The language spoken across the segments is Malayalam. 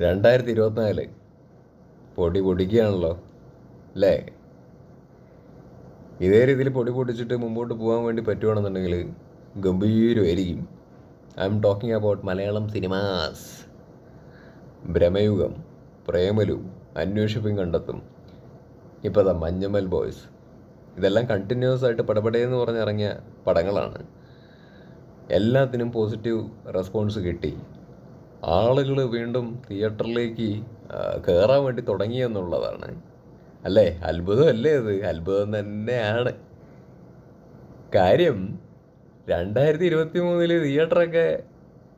രണ്ടായിരത്തി ഇരുപത്തിനാല് പൊടി പൊടിക്കുകയാണല്ലോ അല്ലേ? ഇതേ രീതിയിൽ പൊടി പൊടിച്ചിട്ട് മുമ്പോട്ട് പോകാൻ വേണ്ടി പറ്റുവാണെന്നുണ്ടെങ്കിൽ ഗംഭീരമായിരിക്കും. I am talking about Malayalam cinemas. Bramayugam Premalu അന്വേഷിപ്പും കണ്ടെത്തും. ഇപ്പോൾ അതാ മഞ്ഞമ്മൽ ബോയ്സ്. ഇതെല്ലാം കണ്ടിന്യൂസ് ആയിട്ട് പടപടേ പടപടയെന്ന് പറഞ്ഞിറങ്ങിയ പടങ്ങളാണ്. എല്ലാത്തിനും പോസിറ്റീവ് റെസ്പോൺസ് കിട്ടി. ആളുകൾ വീണ്ടും തിയേറ്ററിലേക്ക് കയറാൻ വേണ്ടി തുടങ്ങിയെന്നുള്ളതാണ് അല്ലേ? അത്ഭുതമല്ലേ അത് അത്ഭുതം തന്നെയാണ്. കാര്യം രണ്ടായിരത്തി ഇരുപത്തി മൂന്നിൽ തിയേറ്ററൊക്കെ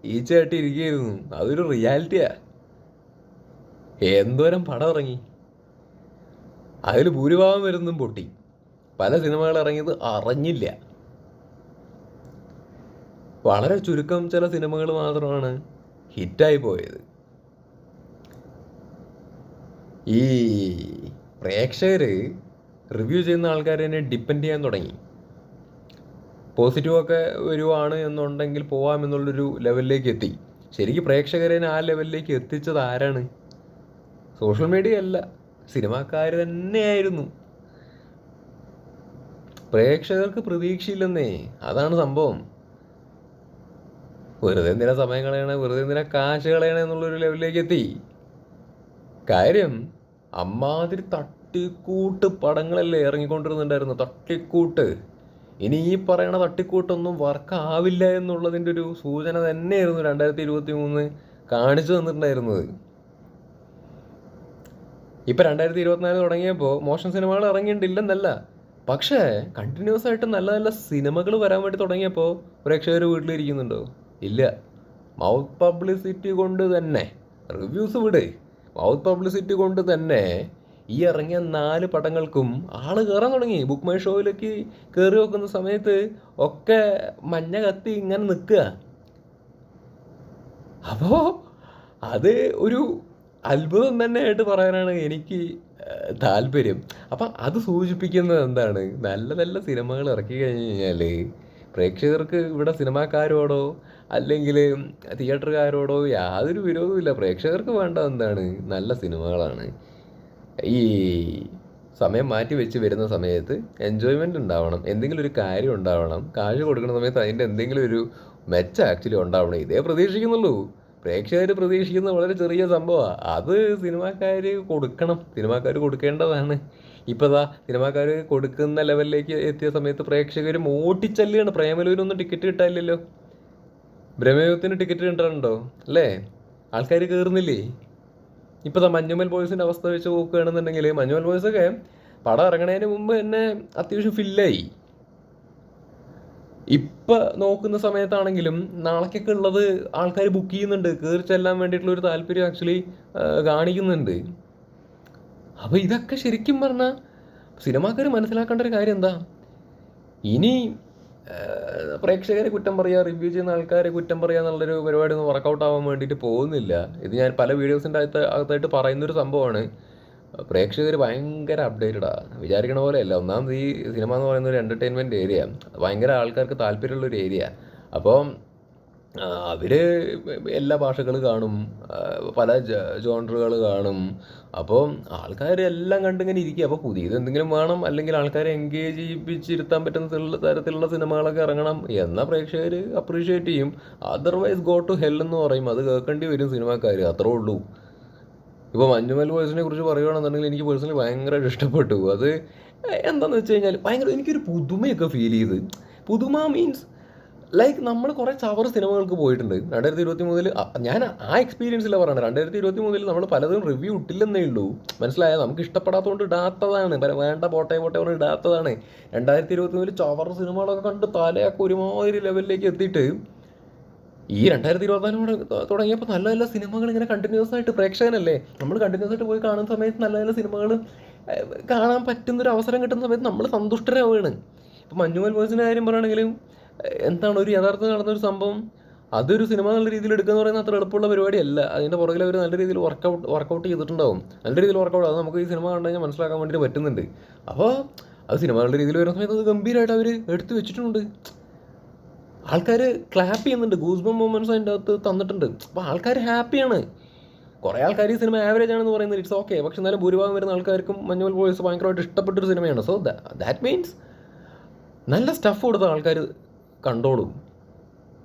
ഈച്ചയായിട്ട് ഇരിക്കുകയായിരുന്നു അതൊരു റിയാലിറ്റിയാ. എന്തോരം പടം ഇറങ്ങി. അതിൽ ഭൂരിഭാഗം വരുന്നതും പൊട്ടി. പല സിനിമകൾ ഇറങ്ങിയത് അറിഞ്ഞില്ല. വളരെ ചുരുക്കം ചില സിനിമകൾ മാത്രമാണ് ഹിറ്റായി പോയത്. ഈ പ്രേക്ഷകർ റിവ്യൂ ചെയ്യുന്ന ആൾക്കാർ തന്നെ ഡിപ്പെൻഡ് ചെയ്യാൻ തുടങ്ങി. പോസിറ്റീവൊക്കെ വരുവാണ് എന്നുണ്ടെങ്കിൽ പോവാം എന്നുള്ളൊരു ലെവലിലേക്ക് എത്തി. ശരിക്കും പ്രേക്ഷകരെ ആ ലെവലിലേക്ക് എത്തിച്ചത് ആരാണ്? സോഷ്യൽ മീഡിയ അല്ല സിനിമാക്കാർ തന്നെയായിരുന്നു. പ്രേക്ഷകർക്ക് പ്രതീക്ഷയില്ലെന്നേ അതാണ് സംഭവം. വെറുതെ എന്തിനാ സമയം കളയണേ? വെറുതെ എന്തിനാ കാശ് കളയണേ എന്നുള്ളൊരു ലെവലിലേക്ക് എത്തി? കാര്യം അമ്മാതിരി തട്ടിക്കൂട്ട് പടങ്ങളല്ലേ ഇറങ്ങിക്കൊണ്ടിരുന്നുണ്ടായിരുന്നു തട്ടിക്കൂട്ട്. ഇനി ഈ പറയണ തട്ടിക്കൂട്ടൊന്നും വർക്കാവില്ല എന്നുള്ളതിന്റെ ഒരു സൂചന തന്നെയായിരുന്നു രണ്ടായിരത്തി ഇരുപത്തി മൂന്ന് കാണിച്ചു തന്നിട്ടുണ്ടായിരുന്നത്. ഇപ്പം രണ്ടായിരത്തി ഇരുപത്തിനാല് തുടങ്ങിയപ്പോൾ മോശം സിനിമകൾ ഇറങ്ങിയിട്ടില്ലെന്നല്ല. പക്ഷേ കണ്ടിന്യൂസ് ആയിട്ട് നല്ല നല്ല സിനിമകൾ വരാൻ വേണ്ടി തുടങ്ങിയപ്പോൾ പ്രേക്ഷകർ വീട്ടിലിരിക്കുന്നുണ്ടോ? ഇല്ല. മൗത്ത് പബ്ലിസിറ്റി കൊണ്ട് തന്നെ. റിവ്യൂസ് വിട്. മൗത്ത് പബ്ലിസിറ്റി കൊണ്ട് തന്നെ ഈ ഇറങ്ങിയ നാല് പടങ്ങൾക്കും ആൾ കയറാൻ തുടങ്ങി. ബുക്ക് മൈ ഷോയിലേക്ക് കയറി വെക്കുന്ന സമയത്ത് ഒക്കെ മഞ്ഞ കത്തി ഇങ്ങനെ നിൽക്കുക. അപ്പോൾ അത് ഒരു അത്ഭുതം തന്നെ ആയിട്ട് പറയാനാണ് എനിക്ക് താല്പര്യം. അപ്പം അത് സൂചിപ്പിക്കുന്നത് എന്താണ്? നല്ല നല്ല സിനിമകൾ ഇറക്കി കഴിഞ്ഞ് കഴിഞ്ഞാൽ പ്രേക്ഷകർക്ക് ഇവിടെ സിനിമാക്കാരോടോ അല്ലെങ്കിൽ തിയേറ്ററുകാരോടോ യാതൊരു വിരോധമില്ല പ്രേക്ഷകർക്ക് വേണ്ട എന്താണ്? നല്ല സിനിമകളാണ്. ഈ സമയം മാറ്റി വെച്ച് വരുന്ന സമയത്ത് എൻജോയ്മെന്റ് ഉണ്ടാവണം. എന്തെങ്കിലും ഒരു കാര്യം ഉണ്ടാവണം. കാശ് കൊടുക്കുന്ന സമയത്ത് അതിന്റെ എന്തെങ്കിലും ഒരു മെച്ചം ആക്ച്വലി ഉണ്ടാവണം. ഇതേ പ്രതീക്ഷിക്കുന്നുള്ളൂ. പ്രേക്ഷകർ പ്രതീക്ഷിക്കുന്ന വളരെ ചെറിയ സംഭവമാണ്. അത് സിനിമാക്കാർ കൊടുക്കണം. സിനിമാക്കാർ കൊടുക്കേണ്ടതാണ്. ഇപ്പോൾ ഇതാ സിനിമാക്കാർ കൊടുക്കുന്ന ലെവലിലേക്ക് എത്തിയ സമയത്ത് പ്രേക്ഷകർ ഓട്ടിച്ചല്ലാണ് പ്രേമലൂരൊന്നും ടിക്കറ്റ് കിട്ടാനില്ലല്ലോ. ബ്രഹ്മയുഗത്തിന് ടിക്കറ്റ് കിട്ടാറുണ്ടോ അല്ലേ? ആൾക്കാർ കയറുന്നില്ലേ ഇപ്പോൾ മഞ്ഞുമൽ ബോയ്സിന്റെ അവസ്ഥ വെച്ച് നോക്കുകയാണെന്നുണ്ടെങ്കിൽ മഞ്ഞുമൽ ബോയ്സൊക്കെ പടം ഇറങ്ങണതിന് മുമ്പ് തന്നെ അത്യാവശ്യം ഫില്ലായി. ഇപ്പൊ നോക്കുന്ന സമയത്താണെങ്കിലും നാളേക്കൊക്കെ ഉള്ളത് ആൾക്കാർ ബുക്ക് ചെയ്യുന്നുണ്ട്. കയറി ചെല്ലാൻ വേണ്ടിയിട്ടുള്ള ഒരു താല്പര്യം ആക്ച്വലി കാണിക്കുന്നുണ്ട്. അപ്പോൾ ഇതൊക്കെ ശരിക്കും പറഞ്ഞാൽ സിനിമാക്കാർ മനസ്സിലാക്കേണ്ട ഒരു കാര്യം എന്താ? ഇനി പ്രേക്ഷകരെ കുറ്റം പറയുക റിവ്യൂ ചെയ്യുന്ന ആൾക്കാരെ കുറ്റം പറയുക എന്നുള്ളൊരു പരിപാടി ഒന്നും വർക്കൗട്ട് ആവാൻ വേണ്ടിയിട്ട് പോകുന്നില്ല. ഇത് ഞാൻ പല വീഡിയോസിന്റെ അകത്ത് അകത്തായിട്ട് പറയുന്നൊരു സംഭവമാണ്. പ്രേക്ഷകർ ഭയങ്കര അപ്ഡേറ്റഡാണ് വിചാരിക്കണ പോലെയല്ല. ഒന്നാമത് ഈ സിനിമ എന്ന് പറയുന്ന ഒരു എന്റർടൈൻമെന്റ് ഏരിയ ഭയങ്കര ആൾക്കാർക്ക് താല്പര്യമുള്ള ഒരു ഏരിയ അപ്പോൾ അവർ എല്ലാ ഭാഷകൾ കാണും. പല ജോണറുകൾ കാണും. അപ്പോൾ ആൾക്കാർ എല്ലാം കണ്ടിങ്ങനെ ഇരിക്കുക അപ്പോൾ പുതിയത് എന്തെങ്കിലും വേണം അല്ലെങ്കിൽ ആൾക്കാരെ എൻഗേജ് ചെയ്യിപ്പിച്ചിരുത്താൻ പറ്റുന്ന തരത്തിലുള്ള- സിനിമകളൊക്കെ ഇറങ്ങണം എന്ന പ്രേക്ഷകർ അപ്രീഷിയേറ്റ് ചെയ്യും. അതർവൈസ് ഗോ ടു ഹെൽ എന്ന് പറയും. അത് കേൾക്കേണ്ടി വരും സിനിമാക്കാർ അത്രേ ഉള്ളൂ. ഇപ്പോൾ മഞ്ഞുമൽ വോയിസിനെ കുറിച്ച് പറയുകയാണെന്നുണ്ടെങ്കിൽ എനിക്ക് പേഴ്സണലി ഭയങ്കരമായിട്ട് ഇഷ്ടപ്പെട്ടു. അത് എന്താണെന്ന് വെച്ച് കഴിഞ്ഞാൽ ഭയങ്കര എനിക്കൊരു പുതുമയൊക്കെ ഫീൽ ചെയ്ത്. പുതുമ മീൻസ് ലൈക്ക് നമ്മൾ കുറേ ചവർ സിനിമകൾക്ക് പോയിട്ടുണ്ട്. രണ്ടായിരത്തി ഇരുപത്തി മൂന്നിൽ ഞാൻ ആ എക്സ്പീരിയൻസിലാണ് പറയുന്നത് രണ്ടായിരത്തി ഇരുപത്തി മൂന്നിൽ നമ്മൾ പലതും റിവ്യൂ ഇട്ടില്ലെന്നേ ഉള്ളൂ. മനസ്സിലായോ? നമുക്ക് ഇഷ്ടപ്പെടാത്തതുകൊണ്ട് ഇടാത്തതാണ്. വേണ്ട പോട്ടെ പോട്ടെ പറഞ്ഞ് ഇടാത്തതാണ്. രണ്ടായിരത്തി ഇരുപത്തി മൂന്നിൽ ചവർ സിനിമകളൊക്കെ കണ്ട് തലയൊക്കെ ഒരുമാതിരി ലെവലിലേക്ക് എത്തിയിട്ട് ഈ രണ്ടായിരത്തി ഇരുപത്തിനാല് തുടങ്ങിയപ്പോൾ നല്ല നല്ല സിനിമകൾ ഇങ്ങനെ കണ്ടിന്യൂസ് ആയിട്ട് പ്രേക്ഷകനല്ലേ? നമ്മൾ കണ്ടിന്യൂസ് ആയിട്ട് പോയി കാണുന്ന സമയത്ത് നല്ല നല്ല സിനിമകൾ കാണാൻ പറ്റുന്നൊരു അവസരം കിട്ടുന്ന സമയത്ത് നമ്മൾ സന്തുഷ്ടരാവുകയാണ്. ഇപ്പം മഞ്ഞുമൽ ബോസിന്റെ കാര്യം പറയുകയാണെങ്കിലും എന്താണ് ഒരു യഥാർത്ഥം നടന്നൊരു സംഭവം? അതൊരു സിനിമ നല്ല രീതിയിൽ എടുക്കുക എന്ന് പറയുന്നത് അത്ര എളുപ്പമുള്ള പരിപാടിയല്ല. അതിന്റെ പുറകിൽ അവർ നല്ല രീതിയിൽ വർക്കൗട്ട് വർക്കൗട്ട് ചെയ്തിട്ടുണ്ടാവും. നല്ല രീതിയിൽ വർക്കൗട്ട് അത് നമുക്ക് ഈ സിനിമ കണ്ടു കഴിഞ്ഞാൽ മനസ്സിലാക്കാൻ വേണ്ടിയിട്ട് പറ്റുന്നുണ്ട്. അപ്പോൾ അത് സിനിമ നല്ല രീതിയിൽ വരുന്ന സമയത്ത് അത് ഗംഭീരമായിട്ട് അവർ എടുത്തു വെച്ചിട്ടുണ്ട്. ആൾക്കാർ ക്ലാപ്പ് ചെയ്യുന്നുണ്ട്. ഗൂസ്ബം മൊമെന്റ്സ് അതിന്റെ അകത്ത് തന്നിട്ടുണ്ട്. അപ്പോൾ ആൾക്കാർ ഹാപ്പിയാണ് കുറേ ആൾക്കാർ ഈ സിനിമ ആവറേജ് ആണെന്ന് പറയുന്നത് ഇറ്റ്സ് ഓക്കെ പക്ഷെ എന്നാലും ഭൂരിഭാഗം വരുന്ന ആൾക്കാർക്കും മഞ്ഞുവൽ ബോയ്സ് ഭയങ്കരമായിട്ട് ഇഷ്ടപ്പെട്ടൊരു സിനിമയാണ്. സോ ദാറ്റ് മീൻസ് നല്ല സ്റ്റഫ് കൊടുത്ത ആൾക്കാർ കണ്ടോളും.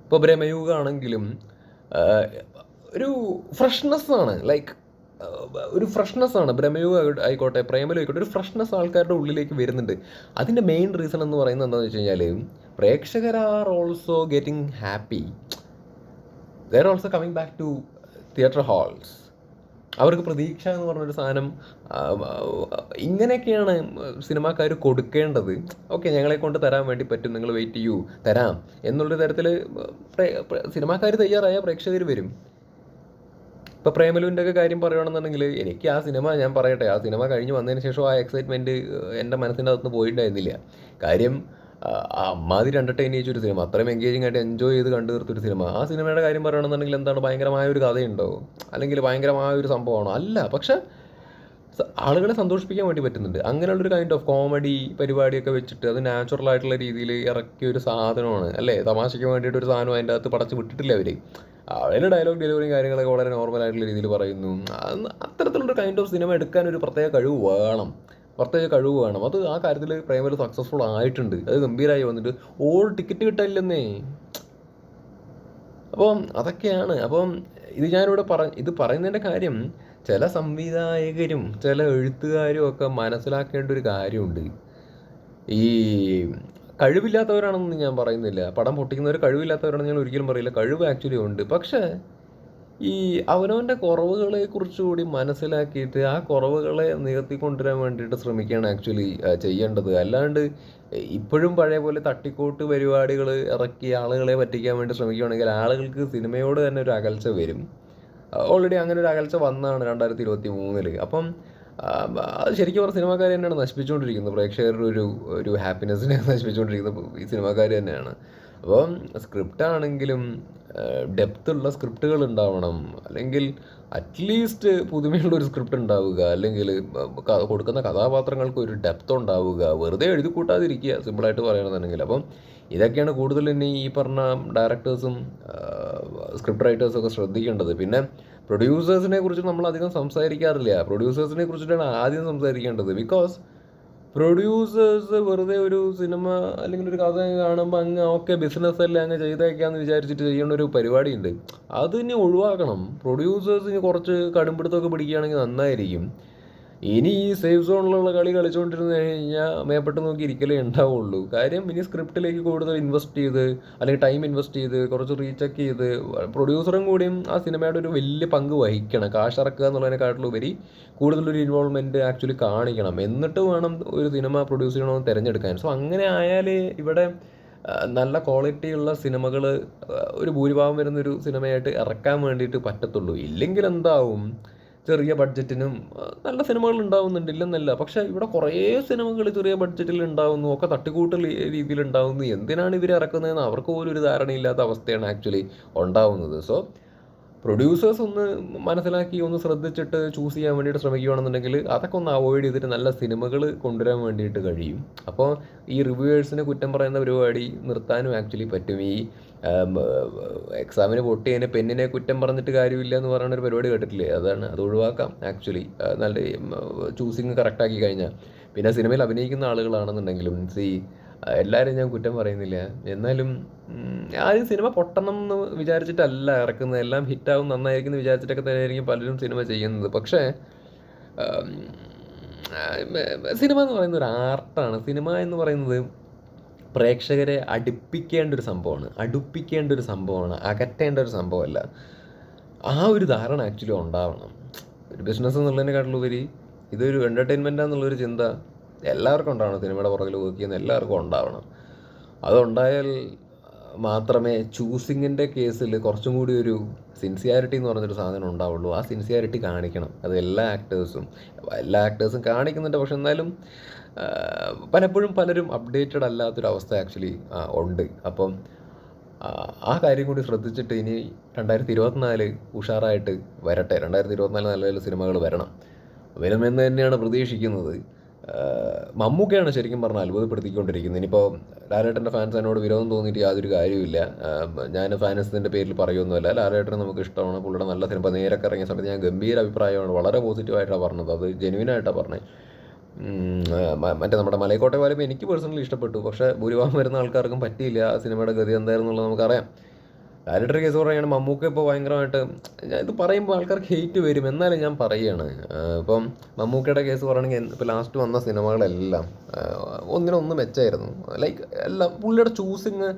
ഇപ്പോൾ ഭ്രമയുഗാണെങ്കിലും ഒരു ഫ്രഷ്നെസ് ആണ് ലൈക്ക് ഒരു ഫ്രഷ്നെസ് ആണ് ബ്രഹ്മയുഗ ആയിക്കോട്ടെ പ്രേമലു ആയിക്കോട്ടെ ഒരു ഫ്രഷ്നെസ് ആൾക്കാരുടെ ഉള്ളിലേക്ക് വരുന്നുണ്ട്. അതിന്റെ മെയിൻ റീസൺ എന്ന് പറയുന്നത് എന്താണെന്ന് വെച്ച് കഴിഞ്ഞാൽ പ്രേക്ഷകർ are also getting happy. They're also coming back to theatre halls അവർക്ക് പ്രതീക്ഷ എന്ന് പറഞ്ഞൊരു സാധനം ഇങ്ങനെയൊക്കെയാണ് സിനിമാക്കാർ കൊടുക്കേണ്ടത്. ഓക്കെ ഞങ്ങളെ കൊണ്ട് തരാൻ വേണ്ടി പറ്റും നിങ്ങൾ വെയിറ്റ് ചെയ്യൂ തരാം എന്നുള്ളൊരു തരത്തിൽ സിനിമാക്കാർ തയ്യാറായ പ്രേക്ഷകർ വരും. ഇപ്പോൾ പ്രേമലുവിന്റെ ഒക്കെ കാര്യം പറയുകയാണെന്നുണ്ടെങ്കിൽ എനിക്ക് ആ സിനിമ ഞാൻ പറയട്ടെ ആ സിനിമ കഴിഞ്ഞ് വന്നതിന് ശേഷം ആ എക്സൈറ്റ്മെന്റ് എന്റെ മനസ്സിന്റെ അകത്തുനിന്ന് പോയിട്ടുണ്ടായിരുന്നില്ല. കാര്യം അമ്മാതിരി എന്റർടൈൻ ചെയ്തൊരു സിനിമ അത്രയും എൻഗേജിങ് ആയിട്ട് എൻജോയ് ചെയ്ത് കണ്ടു തീർത്തൊരു സിനിമ ആ സിനിമയുടെ കാര്യം പറയണമെന്നുണ്ടെങ്കിൽ എന്താണ് ഭയങ്കരമായ ഒരു കഥയുണ്ടോ? അല്ലെങ്കിൽ ഭയങ്കരമായ ഒരു സംഭവമാണോ? അല്ല പക്ഷെ ആളുകളെ സന്തോഷിപ്പിക്കാൻ വേണ്ടി പറ്റുന്നുണ്ട്. അങ്ങനെയുള്ളൊരു കൈൻഡ് ഓഫ് കോമഡി പരിപാടിയൊക്കെ വെച്ചിട്ട് അത് നാച്ചുറൽ ആയിട്ടുള്ള രീതിയിൽ ഇറക്കിയ ഒരു സാധനമാണ്. അല്ലേ? തമാശയ്ക്ക് വേണ്ടിയിട്ട് ഒരു സാധനം അതിന്റെ അകത്ത് പടച്ച് വിട്ടിട്ടില്ല അവർ അവരുടെ ഡയലോഗ് ഡെലിവറിയും കാര്യങ്ങളൊക്കെ വളരെ നോർമൽ ആയിട്ടുള്ള രീതിയിൽ പറയുന്നു. അത് അത്തരത്തിലുള്ള കൈൻഡ് ഓഫ് സിനിമ എടുക്കാൻ ഒരു പ്രത്യേക കഴിവ് വേണം. പ്രത്യേക കഴിവ് വേണം. അത് ആ കാര്യത്തിൽ പ്രേമൽ സക്സസ്ഫുൾ ആയിട്ടുണ്ട്. അത് ഗംഭീരമായി വന്നിട്ട്. ഓൾ ടിക്കറ്റ് കിട്ടാനില്ലെന്നേ അപ്പം അതൊക്കെയാണ്. അപ്പം ഇത് ഞാനിവിടെ പറ ഇത് പറയുന്നതിന്റെ കാര്യം ചില സംവിധായകരും ചില എഴുത്തുകാരും ഒക്കെ മനസ്സിലാക്കേണ്ട ഒരു കാര്യമുണ്ട്. ഈ കഴിവില്ലാത്തവരാണെന്ന് ഞാൻ പറയുന്നില്ല. പടം പൊട്ടിക്കുന്നവർ കഴിവില്ലാത്തവരാണെന്ന് ഞാൻ ഒരിക്കലും പറയില്ല. കഴിവ് ആക്ച്വലി ഉണ്ട്. പക്ഷേ ഈ അവനവന്റെ കുറവുകളെ കുറിച്ച് കൂടി മനസ്സിലാക്കിയിട്ട് ആ കുറവുകളെ നികത്തി കൊണ്ടുവരാൻ വേണ്ടിയിട്ട് ശ്രമിക്കുകയാണ് ആക്ച്വലി ചെയ്യേണ്ടത്. അല്ലാണ്ട് ഇപ്പോഴും പഴയ പോലെ തട്ടിക്കൂട്ട് പരിപാടികൾ ഇറക്കി ആളുകളെ പറ്റിക്കാൻ വേണ്ടി ശ്രമിക്കുകയാണെങ്കിൽ ആളുകൾക്ക് സിനിമയോട് തന്നെ ഒരു അകൽച്ച വരും. ഓൾറെഡി അങ്ങനെ ഒരു അകൽച്ച വന്നാണ് രണ്ടായിരത്തി ഇരുപത്തി മൂന്നിൽ അപ്പം അത് ശരിക്കും പറഞ്ഞ സിനിമാക്കാർ തന്നെയാണ് നശിപ്പിച്ചുകൊണ്ടിരിക്കുന്നത്. പ്രേക്ഷകരുടെ ഒരു ഒരു ഹാപ്പിനെസ്സിനെ നശിപ്പിച്ചുകൊണ്ടിരിക്കുന്നത് ഈ സിനിമാക്കാർ തന്നെയാണ്. അപ്പം സ്ക്രിപ്റ്റ് ആണെങ്കിലും ഡെപ്ത് ഉള്ള സ്ക്രിപ്റ്റുകൾ ഉണ്ടാവണം. അല്ലെങ്കിൽ അറ്റ്ലീസ്റ്റ് പുതുമയുള്ള ഒരു സ്ക്രിപ്റ്റ് ഉണ്ടാവുക. അല്ലെങ്കിൽ കൊടുക്കുന്ന കഥാപാത്രങ്ങൾക്ക് ഒരു ഡെപ്ത് ഉണ്ടാവുക. വെറുതെ എഴുതി കൂട്ടാതിരിക്കുക സിമ്പിളായിട്ട് പറയണമെന്നുണ്ടെങ്കിൽ. അപ്പം ഇതൊക്കെയാണ് കൂടുതൽ ഇനി ഈ പറഞ്ഞ ഡയറക്ടേഴ്സും സ്ക്രിപ്റ്റ് റൈറ്റേഴ്സും ഒക്കെ ശ്രദ്ധിക്കേണ്ടത്. പിന്നെ പ്രൊഡ്യൂസേഴ്സിനെ കുറിച്ച് നമ്മൾ അധികം സംസാരിക്കാറില്ല. പ്രൊഡ്യൂസേഴ്സിനെ കുറിച്ചിട്ടാണ് ആദ്യം സംസാരിക്കേണ്ടത്. ബിക്കോസ് പ്രൊഡ്യൂസേഴ്സ് വെറുതെ ഒരു സിനിമ അല്ലെങ്കിൽ ഒരു കഥ കാണുമ്പോൾ അങ്ങ് ഓക്കെ ബിസിനസ് അല്ലേ അങ്ങ് ചെയ്തേക്കാന്ന് വിചാരിച്ചിട്ട് ചെയ്യേണ്ട ഒരു പരിപാടിയുണ്ട്. അത് ഇനി ഒഴിവാക്കണം. പ്രൊഡ്യൂസേഴ്സ് ഇനി കുറച്ച് കടുംപിടുത്തമൊക്കെ പിടിക്കുകയാണെങ്കിൽ നന്നായിരിക്കും. ഇനി ഈ സേഫ് സോണിലുള്ള കളി കളിച്ചുകൊണ്ടിരുന്ന് കഴിഞ്ഞാൽ മേപ്പെട്ട് നോക്കി ഇരിക്കലേ ഉണ്ടാവുള്ളൂ. കാര്യം ഇനി സ്ക്രിപ്റ്റിലേക്ക് കൂടുതൽ ഇൻവെസ്റ്റ് ചെയ്ത് അല്ലെങ്കിൽ ടൈം ഇൻവെസ്റ്റ് ചെയ്ത് കുറച്ച് റീചെക്ക് ചെയ്ത് പ്രൊഡ്യൂസറും കൂടിയും ആ സിനിമയുടെ ഒരു വലിയ പങ്ക് വഹിക്കണം. കാശ് ഇറക്കുക എന്നുള്ളതിനെക്കാട്ടിലുപരി കൂടുതലൊരു ഇൻവോൾവ്മെന്റ് ആക്ച്വലി കാണിക്കണം. എന്നിട്ട് വേണം ഒരു സിനിമ പ്രൊഡ്യൂസ് ചെയ്യണമെന്ന് തിരഞ്ഞെടുക്കാൻ. സോ അങ്ങനെ ആയാൽ ഇവിടെ നല്ല ക്വാളിറ്റിയുള്ള സിനിമകൾ ഒരു ഭൂരിഭാഗം വരുന്നൊരു സിനിമയായിട്ട് ഇറക്കാൻ വേണ്ടിയിട്ട് പറ്റത്തുള്ളൂ. ഇല്ലെങ്കിൽ എന്താവും? ചെറിയ ബഡ്ജറ്റിനും നല്ല സിനിമകൾ ഉണ്ടാവുന്നുണ്ട് ഇല്ലെന്നല്ല. പക്ഷേ ഇവിടെ കുറേ സിനിമകൾ ചെറിയ ബഡ്ജറ്റിൽ ഉണ്ടാവുന്നു ഒക്കെ തട്ടിക്കൂട്ടൽ രീതിയിൽ ഉണ്ടാവുന്നു. എന്തിനാണ് ഇവർ ഇറക്കുന്നതെന്ന് അവർക്ക് പോലും ഒരു ധാരണയില്ലാത്ത അവസ്ഥയാണ് ആക്ച്വലി ഉണ്ടാവുന്നത്. സോ പ്രൊഡ്യൂസേഴ്സ് ഒന്ന് മനസ്സിലാക്കി ഒന്ന് ശ്രദ്ധിച്ചിട്ട് ചൂസ് ചെയ്യാൻ വേണ്ടിയിട്ട് ശ്രമിക്കുകയാണെന്നുണ്ടെങ്കിൽ അതൊക്കെ ഒന്ന് അവോയ്ഡ് ചെയ്തിട്ട് നല്ല സിനിമകൾ കൊണ്ടുവരാൻ വേണ്ടിയിട്ട് കഴിയും. അപ്പോൾ ഈ റിവ്യൂവേഴ്സിനെ കുറ്റം പറയുന്ന പരിപാടി നിർത്താനും ആക്ച്വലി പറ്റും. ഈ എക്സാമിന് പൊട്ടി അതിനെ പെണ്ണിനെ കുറ്റം പറഞ്ഞിട്ട് കാര്യമില്ല എന്ന് പറയുന്ന ഒരു പരിപാടി കേട്ടിട്ടില്ലേ? അതാണ് അത് ഒഴിവാക്കാം. ആക്ച്വലി നല്ല ചൂസിങ് കറക്റ്റാക്കി കഴിഞ്ഞാൽ. പിന്നെ സിനിമയിൽ അഭിനയിക്കുന്ന ആളുകളാണെന്നുണ്ടെങ്കിലും സി എല്ലാവരും ഞാൻ കുറ്റം പറയുന്നില്ല. എന്നാലും ആരും സിനിമ പൊട്ടണം എന്ന് വിചാരിച്ചിട്ടല്ല ഇറക്കുന്നത്. എല്ലാം ഹിറ്റാവും നന്നായിരിക്കും എന്ന് വിചാരിച്ചിട്ടൊക്കെ തന്നെയായിരിക്കും പലരും സിനിമ ചെയ്യുന്നത്. പക്ഷേ സിനിമ എന്ന് പറയുന്നത് ഒരു ആർട്ടാണ്. സിനിമ എന്ന് പറയുന്നത് പ്രേക്ഷകരെ അടുപ്പിക്കേണ്ട ഒരു സംഭവമാണ്. അടുപ്പിക്കേണ്ട ഒരു സംഭവമാണ്. അകറ്റേണ്ട ഒരു സംഭവമല്ല. ആ ഒരു ധാരണ ആക്ച്വലി ഉണ്ടാവണം. ഒരു ബിസിനസ് എന്നുള്ളതിനെക്കാട്ടിലുപരി ഇതൊരു എന്റർടൈൻമെന്റ് എന്നുള്ളൊരു ചിന്ത എല്ലാവർക്കും ഉണ്ടാവണം. സിനിമയുടെ പുറകിൽ വർക്ക് ചെയ്യുന്ന എല്ലാവർക്കും ഉണ്ടാവണം. അതുണ്ടായാൽ മാത്രമേ ചൂസിങ്ങിന്റെ കേസിൽ കുറച്ചും കൂടി ഒരു സിൻസിയാരിറ്റി എന്ന് പറഞ്ഞൊരു സാധനം ഉണ്ടാവുള്ളൂ. ആ സിൻസിയാരിറ്റി കാണിക്കണം. അത് എല്ലാ ആക്ടേഴ്സും എല്ലാ ആക്ടേഴ്സും കാണിക്കുന്നുണ്ട്. പക്ഷെ എന്നാലും പലപ്പോഴും പലരും അപ്ഡേറ്റഡ് അല്ലാത്തൊരവസ്ഥ ആക്ച്വലി ഉണ്ട്. അപ്പം ആ, കാര്യം കൂടി ശ്രദ്ധിച്ചിട്ട് ഇനി രണ്ടായിരത്തി ഇരുപത്തിനാല് ഉഷാറായിട്ട് വരട്ടെ. രണ്ടായിരത്തി ഇരുപത്തിനാല് നല്ല നല്ല സിനിമകൾ വരണം. വരുമെന്ന് തന്നെയാണ് പ്രതീക്ഷിക്കുന്നത്. മമ്മൂക്കയാണ് ശരിക്കും പറഞ്ഞാൽ അത്ഭുതപ്പെടുത്തിക്കൊണ്ടിരിക്കുന്നത്. ഇനിയിപ്പോൾ ലാലേട്ടന്റെ ഫാൻസ് എന്നോട് വിരോധം തോന്നിയിട്ട് യാതൊരു കാര്യമില്ല ഞാൻ ഫാൻസിന്റെ പേരിൽ പറയുമൊന്നുമല്ല ലാലേട്ടനെ നമുക്ക് ഇഷ്ടമാണ്. പുള്ളിയുടെ നല്ല സിനിമ നേരൊക്കെ ഇറങ്ങിയ സമയത്ത് ഞാൻ ഗംഭീര അഭിപ്രായമാണ്. വളരെ പോസിറ്റീവായിട്ടാണ് പറഞ്ഞത്. അത് ജെനുവിനായിട്ടാണ് പറഞ്ഞത്. മറ്റേ നമ്മുടെ മലയക്കോട്ടെ വാലിപ്പോൾ എനിക്ക് പേഴ്സണലി ഇഷ്ടപ്പെട്ടു. പക്ഷേ ഭൂരിഭാഗം വരുന്ന ആൾക്കാർക്കും പറ്റിയില്ല. ആ സിനിമയുടെ ഗതി എന്തായിരുന്നുള്ളത് നമുക്കറിയാം. ലാലേട്ടന്റെ കേസ് പറയുകയാണ് മമ്മൂക്ക ഇപ്പോൾ ഭയങ്കരമായിട്ട് ഇത് പറയുമ്പോൾ ആൾക്കാർക്ക് ഹെയ്റ്റ് വരും. എന്നാലും ഞാൻ പറയുകയാണ് ഇപ്പം മമ്മൂക്കയുടെ കേസ് പറയുകയാണെങ്കിൽ ഇപ്പോൾ ലാസ്റ്റ് വന്ന സിനിമകളെല്ലാം ഒന്നിനൊന്ന് മെച്ചമായിരുന്നു ലൈക്ക് എല്ലാം പുള്ളിയുടെ ചൂസിങ്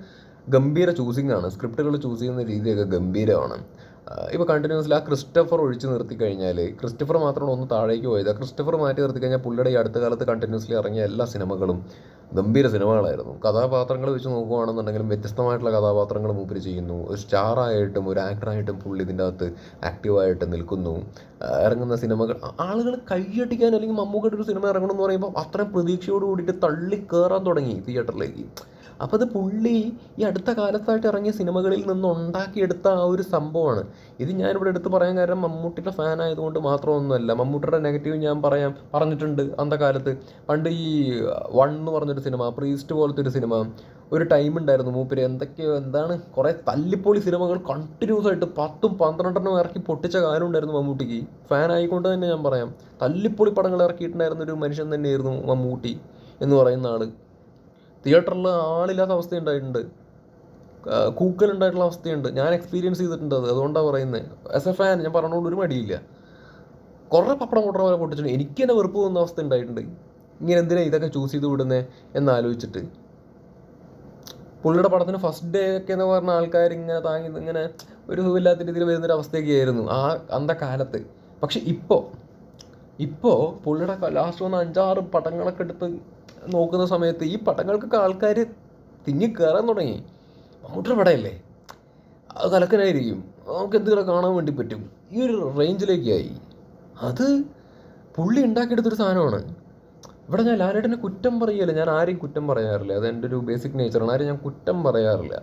ഗംഭീര ചൂസിങ് ആണ്. സ്ക്രിപ്റ്റുകൾ ചൂസ് ചെയ്യുന്ന രീതിയൊക്കെ ഗംഭീരമാണ്. ഇപ്പോൾ കണ്ടിന്യൂസ്ലി ആ ക്രിസ്റ്റഫർ ഒഴിച്ച് നിർത്തി കഴിഞ്ഞാൽ ക്രിസ്റ്റഫർ മാത്രമാണ് ഒന്ന് താഴേക്ക് പോയത്. ക്രിസ്റ്റഫർ മാറ്റി നിർത്തി കഴിഞ്ഞാൽ പുള്ളിയുടെ ഈ അടുത്ത കാലത്ത് കണ്ടിന്യൂസ്ലി ഇറങ്ങിയ എല്ലാ സിനിമകളും ഗംഭീര സിനിമകളായിരുന്നു. കഥാപാത്രങ്ങൾ വെച്ച് നോക്കുകയാണെന്നുണ്ടെങ്കിലും വ്യത്യസ്തമായിട്ടുള്ള കഥാപാത്രങ്ങൾ മൂപ്പര് ചെയ്യുന്നു. ഒരു സ്റ്റാറായിട്ടും ഒരു ആക്ടറായിട്ടും പുള്ളി ഇതിന്റെ അകത്ത് ആക്റ്റീവായിട്ട് നിൽക്കുന്നു. ഇറങ്ങുന്ന സിനിമകൾ ആളുകൾ കൈയടിക്കാൻ അല്ലെങ്കിൽ മമ്മൂക്കയുടെ ഒരു സിനിമ ഇറങ്ങണം എന്ന് പറയുമ്പോൾ അത്രയും പ്രതീക്ഷയോട് കൂടിയിട്ട് തള്ളി കയറാൻ തുടങ്ങി തിയേറ്ററിലേക്ക് അപ്പോൾ അത് പുള്ളി ഈ അടുത്ത കാലത്തായിട്ട് ഇറങ്ങിയ സിനിമകളിൽ നിന്ന് ഉണ്ടാക്കിയെടുത്ത ആ ഒരു സംഭവമാണ്. ഇത് ഞാനിവിടെ എടുത്ത് പറയാൻ കാരണം മമ്മൂട്ടിയുടെ ഫാൻ ആയതുകൊണ്ട് മാത്രമൊന്നുമല്ല. മമ്മൂട്ടിയുടെ നെഗറ്റീവ് ഞാൻ പറയാം പറഞ്ഞിട്ടുണ്ട് അന്ത കാലത്ത്. പണ്ട് ഈ വൺ എന്ന് പറഞ്ഞൊരു സിനിമ പ്രീസ്റ്റ് പോലത്തെ ഒരു സിനിമ ഒരു ടൈം ഉണ്ടായിരുന്നു മൂപ്പര്. എന്തൊക്കെയോ എന്താണ് കുറേ തല്ലിപ്പൊളി സിനിമകൾ കണ്ടിന്യൂസ് ആയിട്ട് പത്തും പന്ത്രണ്ടെണ്ണം ഇറക്കി പൊട്ടിച്ച കാലം ഉണ്ടായിരുന്നു മമ്മൂട്ടിക്ക്. ഫാൻ ആയിക്കൊണ്ട് തന്നെ ഞാൻ പറയാം. തല്ലിപ്പൊളി പടങ്ങൾ ഇറക്കിയിട്ടുണ്ടായിരുന്ന ഒരു മനുഷ്യൻ തന്നെയായിരുന്നു മമ്മൂട്ടി എന്ന് പറയുന്ന ആൾ. തിയേറ്ററിൽ ആളില്ലാത്ത അവസ്ഥ ഉണ്ടായിട്ടുണ്ട് കൂക്കൽ ഉണ്ടായിട്ടുള്ള അവസ്ഥയുണ്ട്. ഞാൻ എക്സ്പീരിയൻസ് ചെയ്തിട്ടുണ്ട് അത്. അതുകൊണ്ടാണ് പറയുന്നത് ആസ് എ ഫാൻ ഞാൻ പറഞ്ഞുകൊണ്ട് ഒരു മടിയില്ല. കുറേ പപ്പടം പൊട്ടണ പോലെ പൊട്ടിച്ചിട്ടുണ്ട്. എനിക്ക് തന്നെ വെറുപ്പ് തോന്നുന്ന അവസ്ഥ ഉണ്ടായിട്ടുണ്ട്. ഇങ്ങനെ എന്തിനാ ഇതൊക്കെ ചൂസ് ചെയ്ത് വിടുന്നത് എന്നാലോചിച്ചിട്ട് പുള്ളിയുടെ പടത്തിന് ഫസ്റ്റ് ഡേ ഒക്കെ എന്ന് പറഞ്ഞ ആൾക്കാർ ഇങ്ങനെ താങ്ങി ഇങ്ങനെ ഒരു സുഖമില്ലാത്ത രീതിയിൽ വരുന്നൊരു അവസ്ഥയൊക്കെ ആയിരുന്നു ആ അന്ത കാലത്ത്. പക്ഷെ ഇപ്പോൾ ഇപ്പോൾ പുള്ളിയുടെ ലാസ്റ്റ് വന്ന അഞ്ചാറ് പടങ്ങളൊക്കെ എടുത്ത് നോക്കുന്ന സമയത്ത് ഈ പടങ്ങൾക്കൊക്കെ ആൾക്കാർ തിങ്ങി കയറാൻ തുടങ്ങി. മമ്മൂട്ടിയുടെ പടമല്ലേ അത് കലക്കനായിരിക്കും. നമുക്ക് എന്തെങ്കിലും കാണാൻ വേണ്ടി പറ്റും? ഈ ഒരു റേഞ്ചിലേക്കായി. അത് പുള്ളി ഉണ്ടാക്കിയെടുത്തൊരു സാധനമാണ്. ഇവിടെ ഞാൻ ലാലേട്ടനെ കുറ്റം പറയല്ല. ഞാൻ ആരെയും കുറ്റം പറയാറില്ല. അത് എന്റെ ഒരു ബേസിക് നേച്ചറാണ് ആരും ഞാൻ കുറ്റം പറയാറില്ല.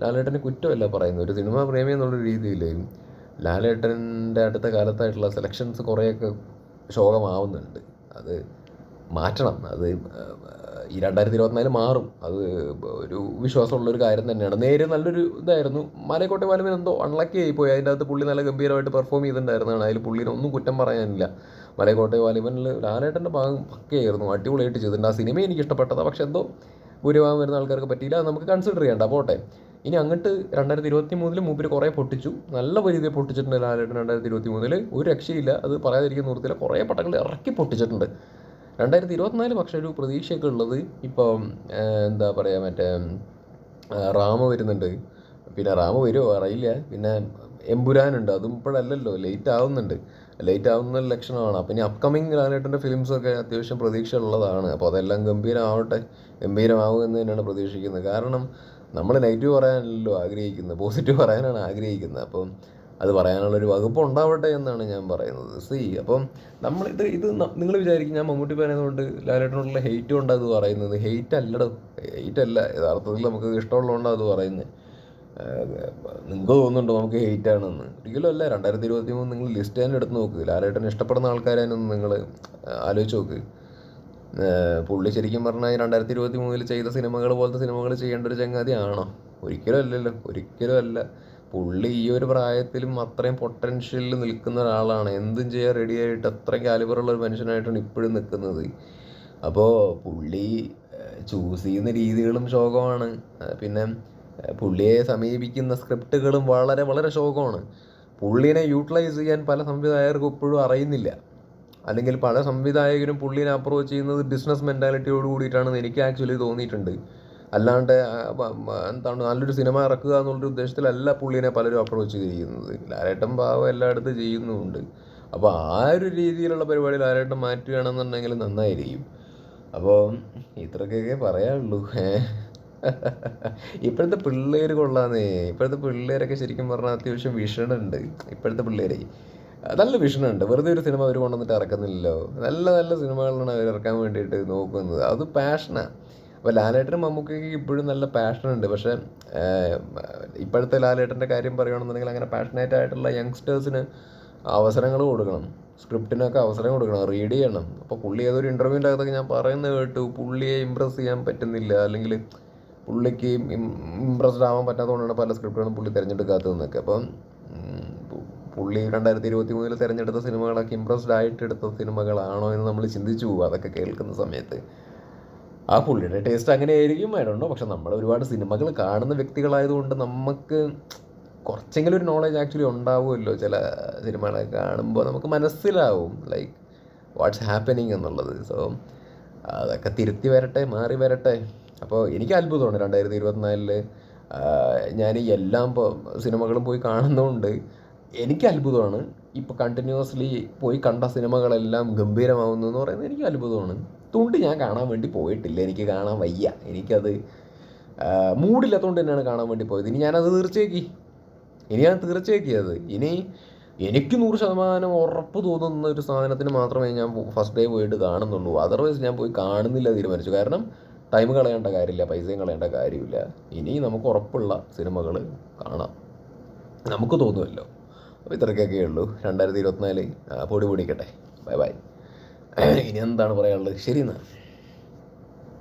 ലാലേട്ടനെ കുറ്റമല്ല പറയുന്നത്. ഒരു സിനിമ പ്രേമി എന്നുള്ള രീതിയിൽ ലാലേട്ടന്റെ അടുത്ത കാലത്തായിട്ടുള്ള സെലക്ഷൻസ് കുറേയൊക്കെ ശോകമാവുന്നുണ്ട്. അത് മാറ്റണം. അത് ഈ രണ്ടായിരത്തി ഇരുപത്തിനാല് മാറും. അത് ഒരു വിശ്വാസമുള്ളൊരു കാര്യം തന്നെയാണ്. നേരെ നല്ലൊരു ഇതായിരുന്നു. മലക്കോട്ടെ വാലുവിന് എന്തോ അൺലക്കി ആയിപ്പോയി. അതിന്റെ അകത്ത് പുള്ളി നല്ല ഗംഭീരമായിട്ട് പെർഫോം ചെയ്തിട്ടുണ്ടായിരുന്നതാണ്. അതിൽ പുള്ളിനെ ഒന്നും കുറ്റം പറയാനില്ല. മലക്കോട്ടെ വാലിമനിൽ ലാലേട്ടന്റെ ഭാഗം പക്കയായിരുന്നു അടിപൊളിയായിട്ട് ചെയ്തിട്ടുണ്ട്. ആ സിനിമ എനിക്ക് ഇഷ്ടപ്പെട്ടതാണ് പക്ഷെ എന്തോ ഭൂരിഭാഗം വരുന്ന ആൾക്കാർക്ക് പറ്റിയില്ല. അത് നമുക്ക് കൺസിഡർ ചെയ്യണ്ട പോട്ടെ. ഇനി അങ്ങോട്ട് രണ്ടായിരത്തി ഇരുപത്തി മൂന്നിൽ മൂപ്പര് കുറേ പൊട്ടിച്ചു. നല്ല രീതിയിൽ പൊട്ടിച്ചിട്ടുണ്ട് ലാലേട്ടൻ രണ്ടായിരത്തി ഇരുപത്തി മൂന്നിൽ ഒരു രക്ഷയില്ല. അത് പറയാതിരിക്കുന്ന നിർത്തിയില്ല. കുറേ പടങ്ങൾ ഇറക്കി പൊട്ടിച്ചിട്ടുണ്ട്. രണ്ടായിരത്തി ഇരുപത്തിനാല് പക്ഷേ ഒരു പ്രതീക്ഷയൊക്കെ ഉള്ളത് ഇപ്പം എന്താ പറയുക മറ്റേ റാമ വരുന്നുണ്ട്. പിന്നെ റാമ വരുമോ അറിയില്ല. പിന്നെ എമ്പുരാനുണ്ട്. അതും ഇപ്പോഴല്ലല്ലോ. ലേറ്റ് ആവുന്നുണ്ട്. ലേറ്റ് ആവുന്ന ലക്ഷണമാണ്. അപ്പം ഇനി അപ്കമിങ് ലാലേട്ടന്റെ ഫിലിംസൊക്കെ അത്യാവശ്യം പ്രതീക്ഷ ഉള്ളതാണ് അപ്പോൾ അതെല്ലാം ഗംഭീരമാവട്ടെ. ഗംഭീരമാവുക എന്ന് തന്നെയാണ് പ്രതീക്ഷിക്കുന്നത്. കാരണം നമ്മൾ നെഗറ്റീവ് പറയാനല്ലോ ആഗ്രഹിക്കുന്നത്. പോസിറ്റീവ് പറയാനാണ് ആഗ്രഹിക്കുന്നത്. അപ്പം അത് പറയാനുള്ളൊരു വകുപ്പ് ഉണ്ടാവട്ടെ എന്നാണ് ഞാൻ പറയുന്നത്. സി അപ്പം നമ്മൾ ഇത് ഇത് നിങ്ങൾ വിചാരിക്കും ഞാൻ മമ്മൂട്ടി പറയുന്നതുകൊണ്ട് ലാലേട്ടനോടുള്ള ഹെയ്റ്റ് കൊണ്ടാണ് അത് പറയുന്നത്. ഹെയ്റ്റ് അല്ലടോ. ഹെയ്റ്റ് അല്ല. യഥാർത്ഥത്തിൽ നമുക്ക് ഇഷ്ടമുള്ളതുകൊണ്ടാണ് അത് പറയുന്നത്. നിങ്ങൾക്ക് തോന്നുന്നുണ്ടോ നമുക്ക് ഹെയ്റ്റ് ആണെന്ന്? ഒരിക്കലും അല്ല. രണ്ടായിരത്തി ഇരുപത്തി മൂന്ന് നിങ്ങൾ ലിസ്റ്റ് തന്നെ എടുത്ത് നോക്ക്. ലാലേട്ടൻ ഇഷ്ടപ്പെടുന്ന ആൾക്കാരെയൊന്നും നിങ്ങൾ ആലോചിച്ച് നോക്ക്. പുള്ളി ശരിക്കും പറഞ്ഞാൽ രണ്ടായിരത്തി ഇരുപത്തി മൂന്നിൽ ചെയ്ത സിനിമകൾ പോലത്തെ സിനിമകൾ ചെയ്യേണ്ട ഒരു ചങ്ങാതി ആണോ ഒരിക്കലും അല്ലല്ലോ. ഒരിക്കലും അല്ല. പുള്ളി ഈ ഒരു പ്രായത്തിലും അത്രയും പൊട്ടൻഷ്യലിൽ നിൽക്കുന്ന ഒരാളാണ്. എന്തും ചെയ്യാൻ റെഡിയായിട്ട് അത്രയും കാലിബറുള്ള ഒരു മനുഷ്യനായിട്ടാണ് ഇപ്പോഴും നിൽക്കുന്നത്. അപ്പോൾ പുള്ളി ചൂസ് ചെയ്യുന്ന രീതികളും ശോകമാണ്. പിന്നെ പുള്ളിയെ സമീപിക്കുന്ന സ്ക്രിപ്റ്റുകളും വളരെ വളരെ ശോകമാണ്. പുള്ളിനെ യൂട്ടിലൈസ് ചെയ്യാൻ പല സംവിധായകർക്കും ഇപ്പോഴും അറിയുന്നില്ല. അല്ലെങ്കിൽ പല സംവിധായകരും പുള്ളിനെ അപ്രോച്ച് ചെയ്യുന്നത് ബിസിനസ് മെന്റാലിറ്റിയോട് കൂടിയിട്ടാണെന്ന് എനിക്ക് ആക്ച്വലി തോന്നിയിട്ടുണ്ട്. അല്ലാണ്ട് എന്താണ് നല്ലൊരു സിനിമ ഇറക്കുക എന്നുള്ളൊരു ഉദ്ദേശത്തിലല്ല പുള്ളീനെ പലരും അപ്രോച്ച് ചെയ്തിരിക്കുന്നത്. ലാലേട്ടൻ ഭാവം എല്ലായിടത്തും ചെയ്യുന്നുമുണ്ട്. അപ്പോൾ ആ ഒരു രീതിയിലുള്ള പരിപാടി ലാലേട്ടൻ മാറ്റുകയാണെന്നുണ്ടെങ്കിൽ നന്നായിരിക്കും. അപ്പോൾ ഇത്രയൊക്കെ പറയാനുള്ളൂ. ഇപ്പോഴത്തെ പിള്ളേർ കൊള്ളാന്നേ. ഇപ്പോഴത്തെ പിള്ളേരൊക്കെ ശരിക്കും പറഞ്ഞാൽ അത്യാവശ്യം വിഷണുണ്ട്. ഇപ്പോഴത്തെ പിള്ളേരെ. നല്ല വിഷണുണ്ട്. വെറുതെ ഒരു സിനിമ അവർ കൊണ്ടുവന്നിട്ട് ഇറക്കുന്നില്ലല്ലോ. നല്ല നല്ല സിനിമകളാണ് അവർ ഇറക്കാൻ വേണ്ടിയിട്ട് നോക്കുന്നത്. അത് പാഷനാണ് അപ്പോൾ ലാലേട്ടനും മമ്മൂക്കയ്ക്ക് ഇപ്പോഴും നല്ല പാഷൻ ഉണ്ട്. പക്ഷേ ഇപ്പോഴത്തെ ലാലേട്ടന്റെ കാര്യം പറയുകയാണെന്നുണ്ടെങ്കിൽ അങ്ങനെ പാഷനേറ്റ് ആയിട്ടുള്ള യങ്സ്റ്റേഴ്സിന് അവസരങ്ങൾ കൊടുക്കണം. സ്ക്രിപ്റ്റിനൊക്കെ അവസരം കൊടുക്കണം. റീഡ് ചെയ്യണം. അപ്പോൾ പുള്ളി ഏതൊരു ഇന്റർവ്യൂവിന്റെ അകത്തൊക്കെ ഞാൻ പറയുന്നത് കേട്ടു. പുള്ളിയെ ഇമ്പ്രസ് ചെയ്യാൻ പറ്റുന്നില്ല. അല്ലെങ്കിൽ പുള്ളിക്ക് ഇമ്പ്രസ്ഡ് ആവാൻ പറ്റാത്തതുകൊണ്ടാണ് പല സ്ക്രിപ്റ്റുകളും പുള്ളി തിരഞ്ഞെടുക്കാത്തതെന്നൊക്കെ. അപ്പം പുള്ളി രണ്ടായിരത്തി ഇരുപത്തി മൂന്നിൽ തിരഞ്ഞെടുത്ത സിനിമകളൊക്കെ ഇമ്പ്രസ്ഡ് ആയിട്ട് എടുത്ത സിനിമകളാണോ എന്ന് നമ്മൾ ചിന്തിച്ചു പോകും അതൊക്കെ കേൾക്കുന്ന സമയത്ത്. ആ പുള്ളിയുടെ ടേസ്റ്റ് അങ്ങനെ ആയിരിക്കും ആയിട്ടുണ്ടോ പക്ഷെ നമ്മൾ ഒരുപാട് സിനിമകൾ കാണുന്ന വ്യക്തികളായതുകൊണ്ട് നമുക്ക് കുറച്ചെങ്കിലും ഒരു നോളേജ് ആക്ച്വലി ഉണ്ടാവുമല്ലോ ചില സിനിമകളൊക്കെ കാണുമ്പോൾ. നമുക്ക് മനസ്സിലാവും ലൈക്ക് വാട്ട്സ് ഹാപ്പനിങ് എന്നുള്ളത്. സോ അതൊക്കെ തിരുത്തി വരട്ടെ മാറി വരട്ടെ. അപ്പോൾ എനിക്ക് അത്ഭുതമാണ് രണ്ടായിരത്തി ഇരുപത്തിനാലിൽ ഞാൻ എല്ലാം സിനിമകളും പോയി കാണുന്നതുകൊണ്ട് എനിക്ക് അത്ഭുതമാണ്. ഇപ്പോൾ കണ്ടിന്യൂസ്ലി പോയി കണ്ട സിനിമകളെല്ലാം ഗംഭീരമാവുന്നു എന്ന് പറയുന്നത് എനിക്ക് അത്ഭുതമാണ്. തുണ്ട് ഞാൻ കാണാൻ വേണ്ടി പോയിട്ടില്ല. എനിക്ക് കാണാൻ വയ്യ. എനിക്കത് മൂടില്ലാത്തതുകൊണ്ട് തന്നെയാണ് കാണാൻ വേണ്ടി പോയത്. ഇനി ഞാനത് തീർച്ചയാക്കി. ഇനി ഞാൻ തീർച്ചയാക്കി അത്. ഇനി എനിക്ക് നൂറ് ശതമാനം ഉറപ്പ് തോന്നുന്ന ഒരു സാധനത്തിന് മാത്രമേ ഞാൻ ഫസ്റ്റ് ഡേ പോയിട്ട് കാണുന്നുള്ളൂ. അതർവൈസ് ഞാൻ പോയി കാണുന്നില്ല തീരുമാനിച്ചു. കാരണം ടൈം കളയേണ്ട കാര്യമില്ല പൈസയും കളയേണ്ട കാര്യമില്ല. ഇനി നമുക്ക് ഉറപ്പുള്ള സിനിമകൾ കാണാം. നമുക്ക് തോന്നുമല്ലോ. അപ്പോൾ ഇത്രയ്ക്കൊക്കെ ഉള്ളൂ. രണ്ടായിരത്തി ഇരുപത്തിനാല് പൊടി പൊടിക്കട്ടെ. ബൈ ബൈ ഇനി എന്താണ് പറയാനുള്ളത്? ശരി എന്നാൽ